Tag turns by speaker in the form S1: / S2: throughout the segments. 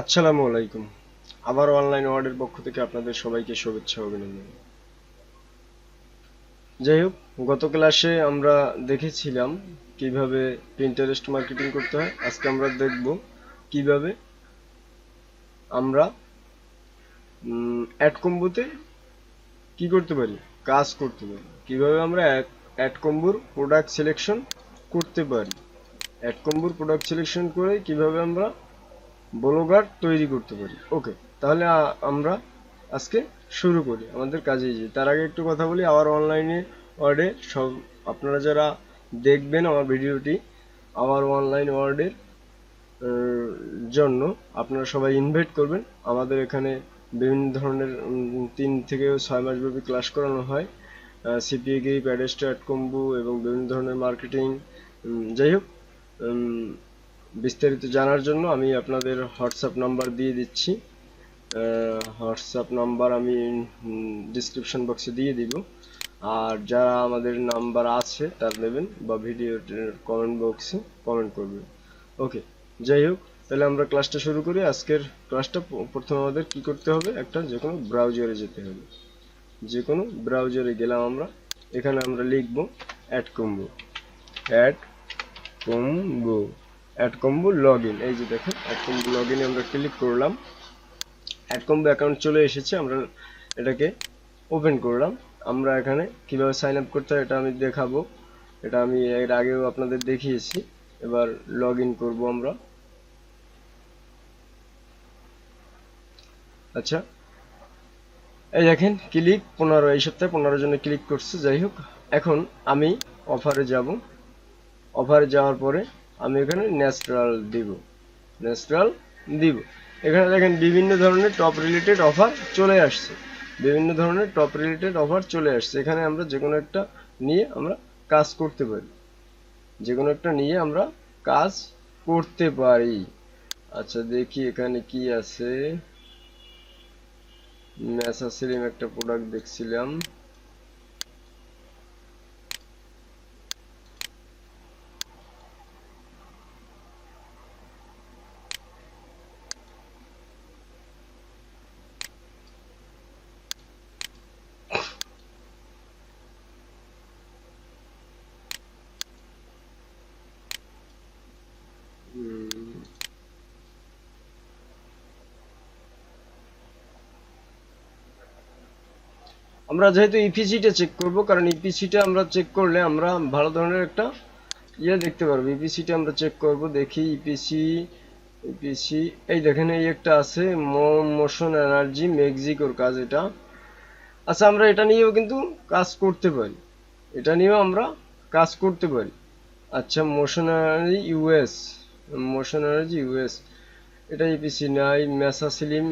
S1: আসসালামু আলাইকুম। আবার অনলাইন ওয়ার্ডের পক্ষ থেকে আপনাদের সবাইকে শুভেচ্ছা অভিনন্দন। যাই হোক, গত ক্লাসে আমরা দেখেছিলাম কীভাবে প্রিন্টারেস্ট মার্কেটিং করতে হয়। আজকে আমরা দেখব কীভাবে আমরা অ্যাড কম্বোতে কি করতে পারি, কাজ করতে পারি, কীভাবে আমরা অ্যাড কম্বোর প্রোডাক্ট সিলেকশন করতে পারি। অ্যাড কম্বোর প্রোডাক্ট সিলেকশন করে কীভাবে আমরা ব্লগার তৈরি করতে পারি। ওকে তাহলে আমরা আজকে শুরু করি, আমাদের কাজে যাই তার আগে একটু কথা বলি, আমার অনলাইনে ওয়ার্ডে সব, আপনারা যারা দেখবেন আমার ভিডিওটি আমার অনলাইন ওয়ার্ডের জন্য আপনারা সবাই ইনভাইট করবেন। আমাদের এখানে বিভিন্ন ধরনের তিন থেকে ছয় মাস ব্যাপী ক্লাস করানো হয়। সিপিএ গিরি প্যাডেস্টার্ট কম্বু এবং বিভিন্ন ধরনের মার্কেটিং যাই হোক বিস্তারিত জানার জন্য আমি আপনাদের হোয়াটসঅ্যাপ নাম্বার দিয়ে দিচ্ছি। হোয়াটসঅ্যাপ নাম্বার আমি ডিসক্রিপশন বক্সে দিয়ে দিব। আর যারা আমাদের নাম্বার আছে, তার নেবেন বা ভিডিওর কমেন্ট বক্সে কমেন্ট করবেন। ওকে যাই হোক, তাহলে আমরা ক্লাসটা শুরু করি। আজকের ক্লাসটা প্রথমে আমাদের কি করতে হবে? একটা যে কোনো ব্রাউজারে যেতে হবে। যে কোনো ব্রাউজারে গেলাম আমরা। এখানে আমরা লিখব add combo add combo add combo log এই যে দেখেন অ্যাড কম্বো লগ আমরা ক্লিক করলাম। অ্যাড কম্বো অ্যাকাউন্ট চলে এসেছে, আমরা এটাকে ওপেন করলাম। আমরা এখানে কীভাবে সাইন আপ করতে হয় এটা আমি দেখাবো। এটা আমি এর আগেও আপনাদের দেখিয়েছি। এবার লগ ইন করব আমরা। আচ্ছা। এই দেখেন ক্লিক পনেরো, এই সপ্তাহে পনেরো জনে ক্লিক করছে। যাই হোক, এখন আমি অফারে যাব। অফারে যাওয়ার পরে আমি এখানে ন্যাচারাল দিব। ন্যাচারাল দিব। এখানে দেখেন বিভিন্ন ধরনের টপ রিলেটেড অফার চলে আসছে। বিভিন্ন ধরনের টপ রিলেটেড অফার চলে আসছে। এখানে আমরা যে কোনো একটা নিয়ে আমরা কাজ করতে পারি। যে কোনো একটা নিয়ে আমরা কাজ করতে পারি। আচ্ছা দেখি এখানে কি আছে। ম্যাসাসিলিম একটা প্রোডাক্ট দেখছিলাম। আমরা যেহেতু ইপিসিটা চেক করব, কারণ ইপিসিটা আমরা চেক করলে আমরা ভালো ধরনের একটা ইয়ে দেখতে পারব। ইপিসিটা আমরা চেক করব, দেখি ইপিসি ইপিসি এই দেখেন এই একটা আছে মোশন এনার্জি মেক্সিকোর কাজ এটা। আচ্ছা আমরা এটা নিয়েও কিন্তু কাজ করতে পারি। এটা নিয়েও আমরা কাজ করতে পারি। আচ্ছা motion energy US motion energy US এটা ইপিসি নাই মেসাসিলিম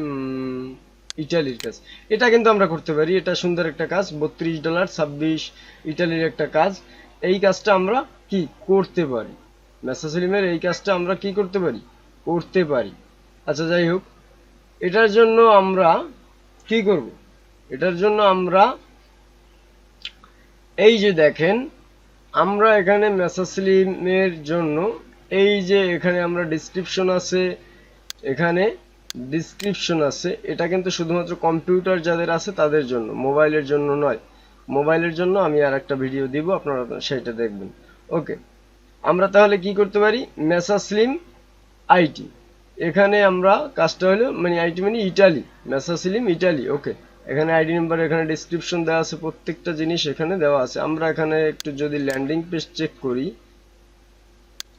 S1: ইটালির কাজ। এটা কিন্তু আমরা করতে পারি। এটা সুন্দর একটা কাজ, বত্রিশ ডলার, ছাব্বিশ ইটালির একটা কাজ। এই কাজটা আমরা কি করতে পারি? মেসাসিলিমের এই কাজটা আমরা কি করতে পারি? করতে পারি। আচ্ছা যাই হোক। এটার জন্য আমরা কি করব? এটার জন্য আমরা এই যে দেখেন, আমরা এখানে মেসাসিলিমের জন্য এই যে এখানে আমরা ডিসক্রিপশন আছে, এখানে ডিসক্রিপশন আছে। এটা কিন্তু শুধুমাত্র কম্পিউটার যাদের আছে তাদের জন্য মোবাইলের জন্য নয়। মোবাইলের জন্য আমি আর একটা ভিডিও দিব, আপনারা সেটা দেখবেন। ওকে আমরা তাহলে কি করতে পারি? মেসাসলিম আইটি এখানে আমরা কাজটা হলো মানে আইটি মানে ইটালি মেসাসলিম ইটালি ওকে এখানে আইডি নাম্বার এখানে ডিসক্রিপশন দেওয়া আছে, প্রত্যেকটা জিনিস এখানে দেওয়া আছে। আমরা এখানে একটু যদি ল্যান্ডিং পেজ চেক করি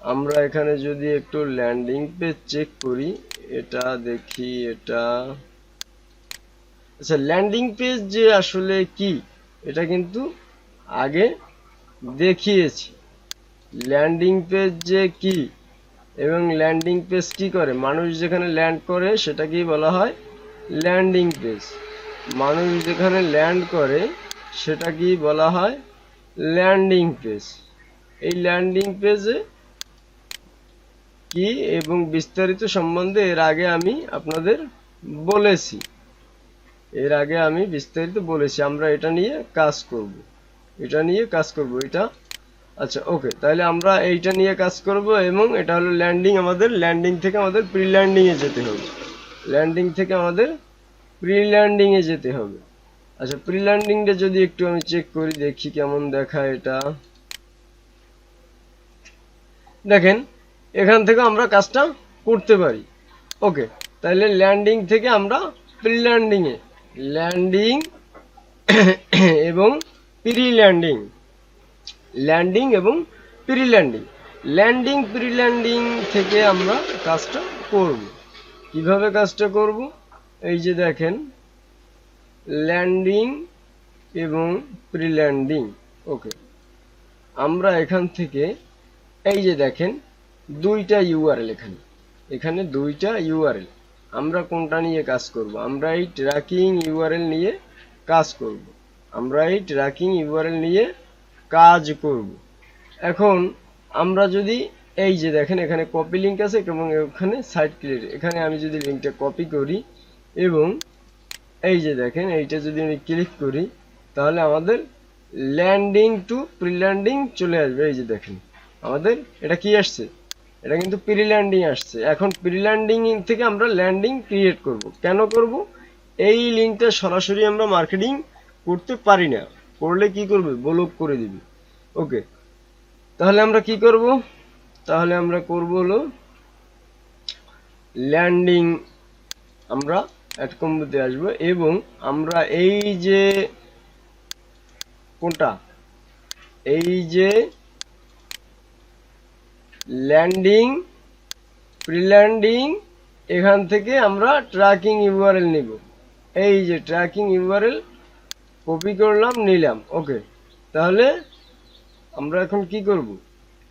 S1: আমরা এখানে যদি একটু ল্যান্ডিং পেজ চেক করি, এটা দেখি, এটা আচ্ছা ল্যান্ডিং পেজ যে আসলে কি, এটা কিন্তু আগে দেখিয়েছি। ল্যান্ডিং পেজ যে কি এবং ল্যান্ডিং পেজ কি করে? মানুষ যেখানে ল্যান্ড করে সেটা কি বলা হয় ল্যান্ডিং পেজ মানুষ যেখানে ল্যান্ড করে সেটা কি বলা হয় ল্যান্ডিং পেজ এই ল্যান্ডিং পেজে কি এবং বিস্তারিত সম্বন্ধে এর আগে আমি আপনাদের বলেছি। এর আগে আমি বিস্তারিত বলেছি, আমরা এটা নিয়ে কাজ করব। এটা নিয়ে কাজ করব, এটা। আচ্ছা ওকে, তাহলে আমরা এইটা নিয়ে কাজ করব এবং এটা হলো ল্যান্ডিং আমাদের, ল্যান্ডিং থেকে আমাদের প্রি ল্যান্ডিং এ যেতে হবে। ল্যান্ডিং থেকে আমাদের প্রি ল্যান্ডিংয়ে যেতে হবে। আচ্ছা প্রি ল্যান্ডিংটা যদি একটু আমি চেক করি, দেখি কেমন দেখায় এটা। দেখেন এখান থেকে আমরা কাজটা করতে পারি। ওকে তাহলে ল্যান্ডিং থেকে আমরা প্রি ল্যান্ডিংয়ে ল্যান্ডিং এবং প্রি ল্যান্ডিং ল্যান্ডিং এবং pre landing landing pre landing থেকে আমরা কাজটা করব। কীভাবে কাজটা করব? এই যে দেখেন ল্যান্ডিং এবং প্রি ল্যান্ডিং ওকে। আমরা এখান থেকে, এই যে দেখেন দুইটা ইউআরএল এখানে। এখানে দুইটা ইউআরএল আমরা কোনটা নিয়ে কাজ করব? আমরা এই ট্র্যাকিং ইউআরএল নিয়ে কাজ করব। আমরা এই ট্র্যাকিং ইউআরএল নিয়ে কাজ করব। এখন আমরা যদি এই যে দেখেন, এখানে কপি লিঙ্ক আছে এবং এখানে সাইট ক্লিয়ার এখানে আমি যদি লিঙ্কটা কপি করি এবং এই যে দেখেন, এইটা যদি আমি ক্লিক করি, তাহলে আমাদের ল্যান্ডিং টু প্রি ল্যান্ডিং চলে আসবে। এই যে দেখেন, আমাদের এটা কি আসছে? এটা কিন্তু প্রি ল্যান্ডিং আসছে। এখন প্রি ল্যান্ডিং থেকে আমরা ল্যান্ডিং ক্রিয়েট করব। কেন করব? এই লিঙ্কটা সরাসরি আমরা মার্কেটিং করতে পারি না। করলে কি করবে? ব্লক করে দিবে। ওকে। তাহলে আমরা কি করব? তাহলে আমরা করব হলো ল্যান্ডিং আমরা অ্যাড কম্বোতে আসব এবং আমরা এই যে কোনটা? এই যে ল্যান্ডিং প্রিল্যান্ডিং এখান থেকে আমরা ট্র্যাকিং ইউআরএল নিব। এই যে ট্র্যাকিং ইউআরএল কপি করলাম, নিলাম। ওকে তাহলে আমরা এখন কি করব?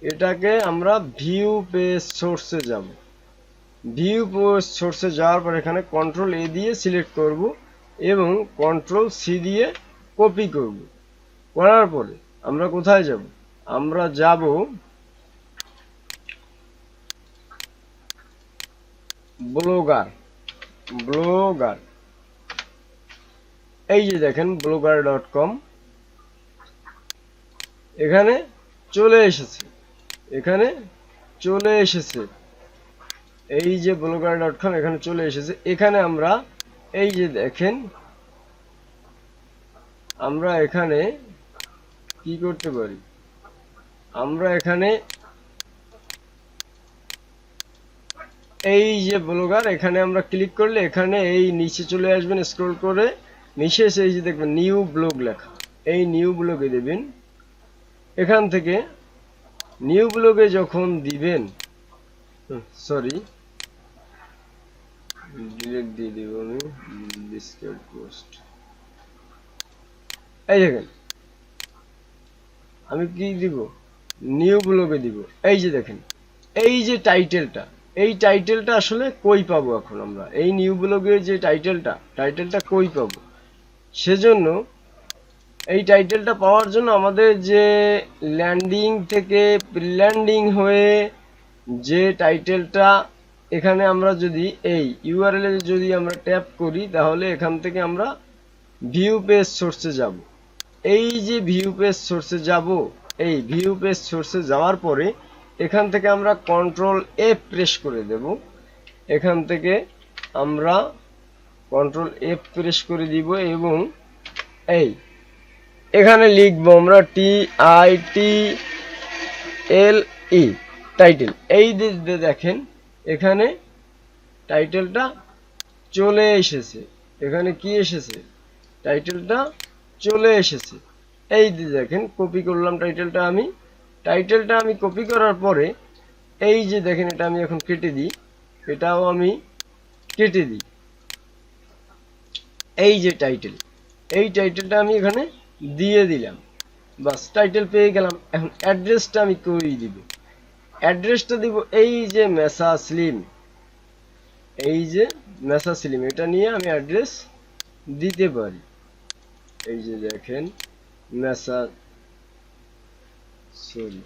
S1: এটাকে আমরা ভিউ পেজ সোর্সে যাব। ভিউ পেজ সোর্সে যাওয়ার পর এখানে কন্ট্রোল এ দিয়ে সিলেক্ট করব এবং কন্ট্রোল সি দিয়ে কপি করব। করার পরে আমরা কোথায় যাব? আমরা যাব ব্লগার ব্লগার এই যে দেখেন ব্লগার ডট কম এখানে চলে এসেছে। এখানে চলে এসেছে। এই যে ব্লগার ডট কম এখানে চলে এসেছে। এখানে আমরা এই যে দেখেন, আমরা এখানে কি করতে পারি? আমরা এখানে এই যে ব্লগার, এখানে আমরা ক্লিক করলে এখানে এই নিচে চলে আসবেন স্ক্রল করে নিচে এসে এই যে দেখবেন নিউ ব্লগ লেখা। এই নিউ ব্লগে দেবেন। এখান থেকে নিউ ব্লগে যখন দিবেন সরি দিয়ে দিব আমি পোস্ট এই দেখেন, আমি কি দিব? নিউ ব্লগে দিব। এই যে দেখেন, এই যে টাইটেলটা এই টাইটেলটা আসলে কই পাবো এখন আমরা? এই নিউ ব্লগের যে টাইটেলটা টাইটেলটা কই পাবো? সেজন্য এই টাইটেলটা পাওয়ার জন্য আমাদের যে ল্যান্ডিং থেকে ল্যান্ডিং হয়ে যে টাইটেলটা এখানে আমরা যদি, এই ইউআরএল এ যদি আমরা ট্যাপ করি, তাহলে এখান থেকে আমরা ভিউ পেজ সোর্সে যাব। এই যে ভিউ পেজ সোর্সে যাব, এই ভিউ পেজ সোর্সে যাওয়ার পরে এখান থেকে আমরা কন্ট্রোল এ প্রেস করে দেব। এখান থেকে আমরা কন্ট্রোল এফ প্রেস করে দিব এবং এই, এখানে লিখব আমরা T I T L E title এই যে দেখেন, এখানে টাইটেলটা চলে এসেছে। এখানে কি এসেছে? টাইটেলটা চলে এসেছে। এই যে দেখেন কপি করলাম টাইটেলটা আমি। টাইটেলটা আমি কপি করার পরে, এই যে দেখেন এটা আমি এখন কেটে দিই, এটাও আমি কেটে দিই। এই যে টাইটেল এই টাইটেলটা আমি এখানে দিয়ে দিলাম। বাস টাইটেল পেয়ে গেলাম। এখন অ্যাড্রেসটা আমি কই দিব? অ্যাড্রেসটা দিব এই যে মেসা স্লিম এই যে মেসা স্লিম এটা নিয়ে আমি অ্যাড্রেস দিতে পারি। এই যে দেখেন মেসা সরি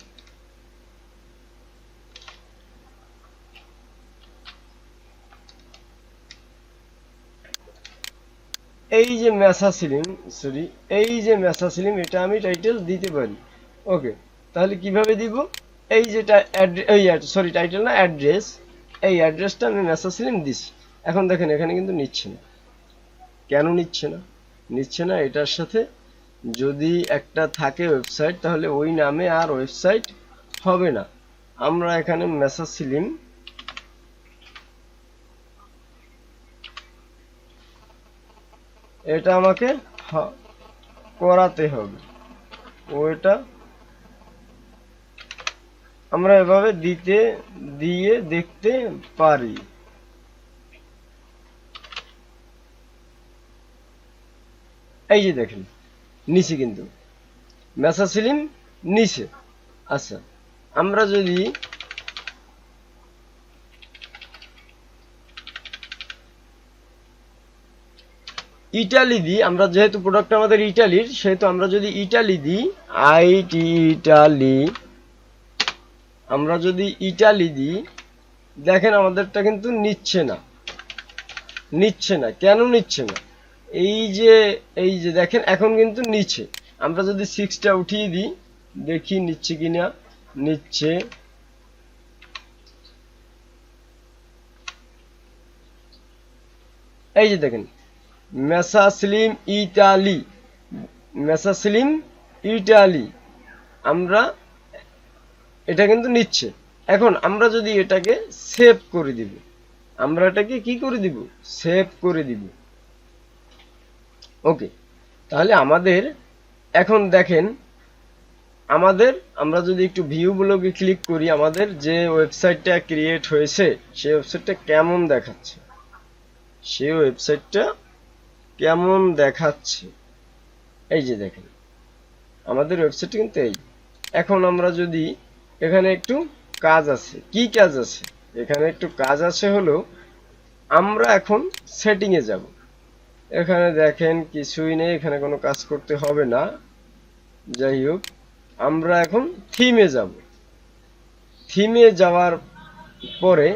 S1: এই যে মেসাসিলিম সরি এই যে মেসাসিলিম, এটা আমি টাইটেল দিতে পারি। ওকে তাহলে কীভাবে দিব? এই যে সরি টাইটেল না অ্যাড্রেস এই অ্যাড্রেসটা আমি মেসাসিলিম দিছি এখন দেখেন, এখানে কিন্তু নিচ্ছে না। কেন নিচ্ছে না? নিচ্ছে না, এটার সাথে যদি একটা থাকে ওয়েবসাইট তাহলে ওই নামে আর ওয়েবসাইট হবে না। আমরা এখানে মেসা সিলিম এটা আমাকে করাতে হবে। ওইটা আমরা এভাবে দিতে, দিয়ে দেখতে পারি। এই যে দেখেন। নিচে কিন্তু। মেসা সিলিম নিচে। আচ্ছা আমরা যদি ইটালি দিই, আমরা যেহেতু প্রোডাক্ট আমাদের ইটালির, সেহেতু আমরা যদি ইটালি দিই, আইটি ইটালি, আমরা যদি ইটালি দিই, দেখেন আমাদেরটা কিন্তু নিচ্ছে না। নিচ্ছে না। কেন নিচ্ছে না? এই যে এই যে, দেখেন, এখন কিন্তু নিচ্ছে। আমরা যদি সিক্সটা উঠিয়ে দিই, দেখি নিচ্ছে কিনা। নিচ্ছে। এই যে দেখেন, মেসাসলিম ইটালি মেসাসলিম ইটালি আমরা এটা কিন্তু নিচ্ছে। এখন আমরা যদি এটাকে সেভ করে দিব, আমরা এটাকে কি করে দিব? সেভ করে দিব। ওকে তাহলে আমাদের, এখন দেখেন, আমাদের, আমরা যদি একটু ভিউ ব্লগে ক্লিক করি, আমাদের যে ওয়েবসাইটটা ক্রিয়েট হয়েছে, সেই ওয়েবসাইটটা কেমন দেখাচ্ছে? সেই ওয়েবসাইটটা কেমন দেখাচ্ছে? এই যে দেখেন, আমাদের ওয়েবসাইট কিন্তু এই। এখন আমরা যদি এখানে একটু কাজ আছে, কি কাজ আছে? এখানে একটু কাজ আছে হলো, আমরা এখন সেটিং এ যাব। এখানে দেখেন কিছুই নেই, এখানে কোনো কাজ করতে হবে না। যাই হোক, আমরা এখন থিমে যাব। থিমে যাওয়ার পরে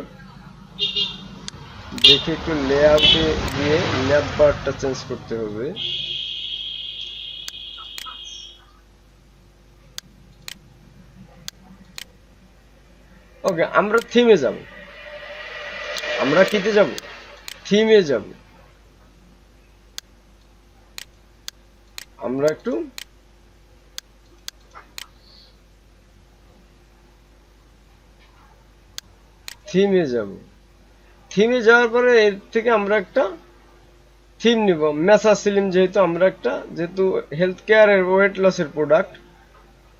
S1: দেখে একটু লেআউটে গিয়ে ল্যাব বারটা চেঞ্জ করতে হবে। ওকে আমরা থিমে যাব। আমরা কিতে যাব? থিমে যাব। আমরা একটু থিমে যাব। থিমে যাওয়ার পরে এর থেকে আমরা একটা থিম নিব। মেসা সিলিম যেহেতু আমরা একটা, যেহেতু হেলথ কেয়ারের ওয়েট লসের প্রোডাক্ট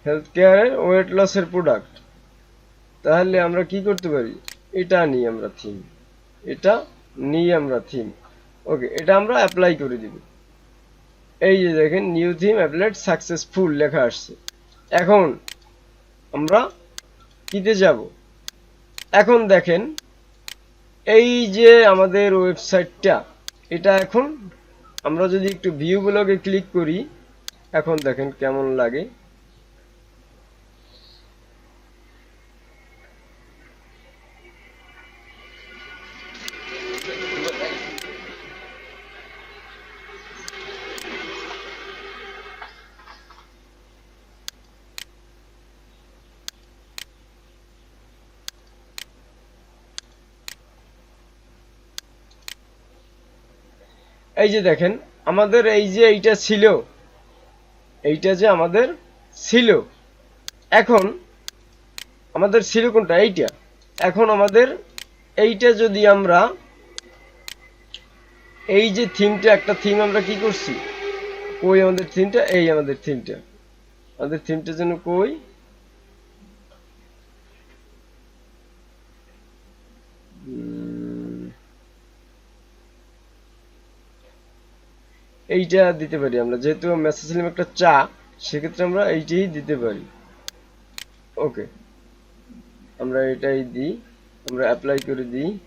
S1: হেলথ কেয়ারের ওয়েট লসের প্রোডাক্ট তাহলে আমরা কি করতে পারি? এটা নিই আমরা থিম, এটা নিই আমরা থিম। ওকে এটা আমরা অ্যাপ্লাই করে দিব। এই যে দেখেন নিউ থিম অ্যাপলেট সাকসেসফুল লেখা আসছে। এখন আমরা কিতে যাব? এখন দেখেন, এই যে আমাদের ওয়েবসাইটটা, এটা এখন আমরা যদি একটু ভিউগুলোকে ক্লিক করি, এখন দেখেন কেমন লাগে। এই যে দেখেন, আমাদের এই যে এইটা ছিল, এইটা যে আমাদের ছিল, এখন আমাদের ছিল কোনটা? এইটা। এখন আমাদের এইটা যদি আমরা এই যে থিমটা, একটা থিম আমরা কি করছি? কই আমাদের থিমটা? এই আমাদের থিমটা। আমাদের থিমটা যেন কই? এইটা দিতে পারি আমরা। যেহেতু মেসেজ একটা চা, সেক্ষেত্রে আমরা এইটাই দিতে পারি। ওকে। আমরা এটাই দিই। আমরা অ্যাপ্লাই করে দিই।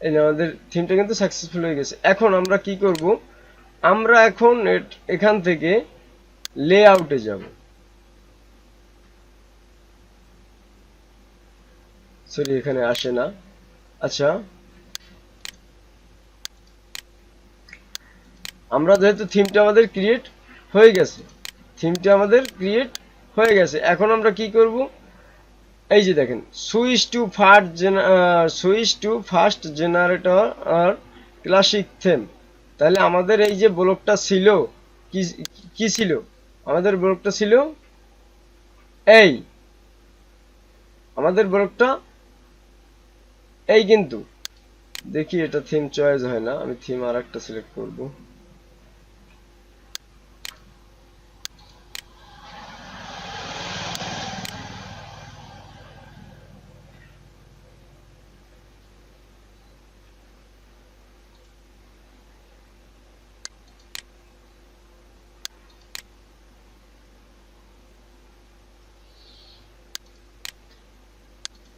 S1: এই আমাদের থিমটা কিন্তু সাকসেসফুল হয়ে গেছে। এখন আমরা কি করব? আমরা এখন এখান থেকে লেআউটে যাব। সরি এখানে আসে না। আচ্ছা। আমরা যেহেতু থিমটা আমাদের ক্রিয়েট হয়ে গেছে। থিমটা আমাদের ক্রিয়েট হয়ে গেছে। এখন আমরা কি করব? এই যে দেখেন switch to first switch to first generator R classic theme তাহলে আমাদের এই যে ব্লকটা ছিল, কি ছিল? আমাদের ব্লকটা ছিল এই। আমাদের ব্লকটা এই কিন্তু। দেখি এটা থিম চয়েস হয় না, আমি থিম আর একটা সিলেক্ট করব।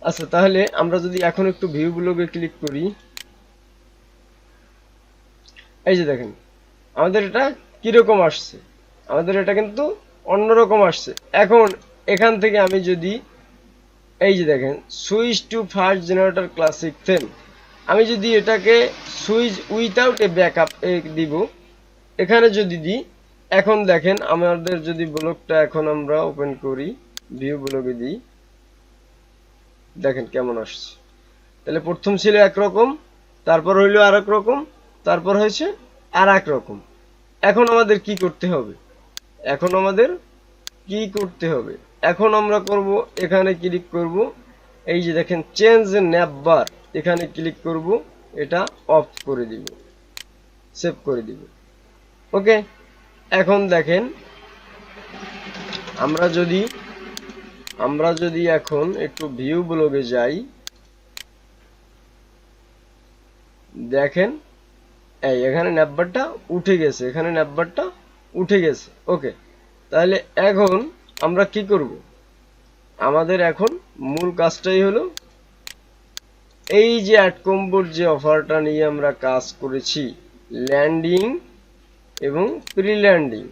S1: আচ্ছা তাহলে আমরা যদি এখন একটু ভিউ ব্লগে ক্লিক করি, এই যে দেখেন, আমাদের এটা কীরকম আসছে? আমাদের এটা কিন্তু অন্যরকম আসছে। এখন এখান থেকে আমি যদি, এই যে দেখেন switch to first generator classic theme আমি যদি এটাকে সুইচ উইথাউট এ ব্যাকআপ দিব, এখানে যদি দিই, এখন দেখেন আমাদের যদি ব্লগটা এখন আমরা ওপেন করি ভিউ ব্লগে দিই দেখেন কেমন আসছে। তাহলে প্রথম ছিল একরকম, তারপর হইল আর রকম, তারপর হয়েছে আর এক রকম। এখন আমাদের কি করতে হবে? এখন আমাদের কি করতে হবে? এখন আমরা করব, এখানে ক্লিক করব, এই যে দেখেন চেঞ্জ ন্যাপবার এখানে ক্লিক করব, এটা অফ করে দিব সেভ করে দিব। ওকে এখন দেখেন, আমরা যদি আমরা যদি এখন একটু ভিউ ব্লগে যাই, দেখেন, এই এখানে ন্যাপবারটা উঠে গেছে, এখানে ন্যাপবারটা উঠে গেছে ওকে তাহলে এখন আমরা কি করব? আমাদের এখন মূল কাজটাই হলো এই যে অ্যাড কম্বোর যে অফারটা নিয়ে আমরা কাজ করেছি ল্যান্ডিং এবং প্রি ল্যান্ডিং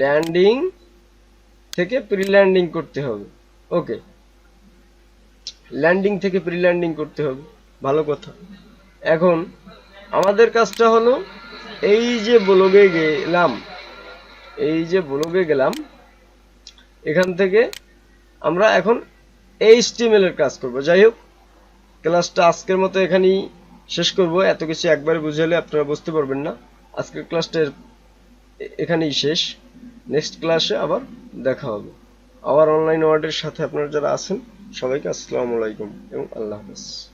S1: ল্যান্ডিং থেকে প্রি ল্যান্ডিং করতে হবে। ওকে ল্যান্ডিং থেকে প্রি ল্যান্ডিং করতে হবে। ভালো কথা। এখন আমাদের কাজটা হলো, এই যে ব্লগে গেলাম, এই যে ব্লগে গেলাম, এখান থেকে আমরা এখন এইচটিএমএল এর কাজ করব। যাই হোক ক্লাসটা আজকের মতো এখানেই শেষ করব। এত কিছু একবারে বুঝালে আপনারা বুঝতে পারবেন না। আজকের ক্লাসটা এখানেই শেষ। নেক্সট ক্লাসে আবার দেখা হবে। আবার অনলাইন ওয়ার্ডের সাথে আপনারা যারা আছেন, সবাইকে আসসালামু আলাইকুম এবং আল্লাহ হাফেজ।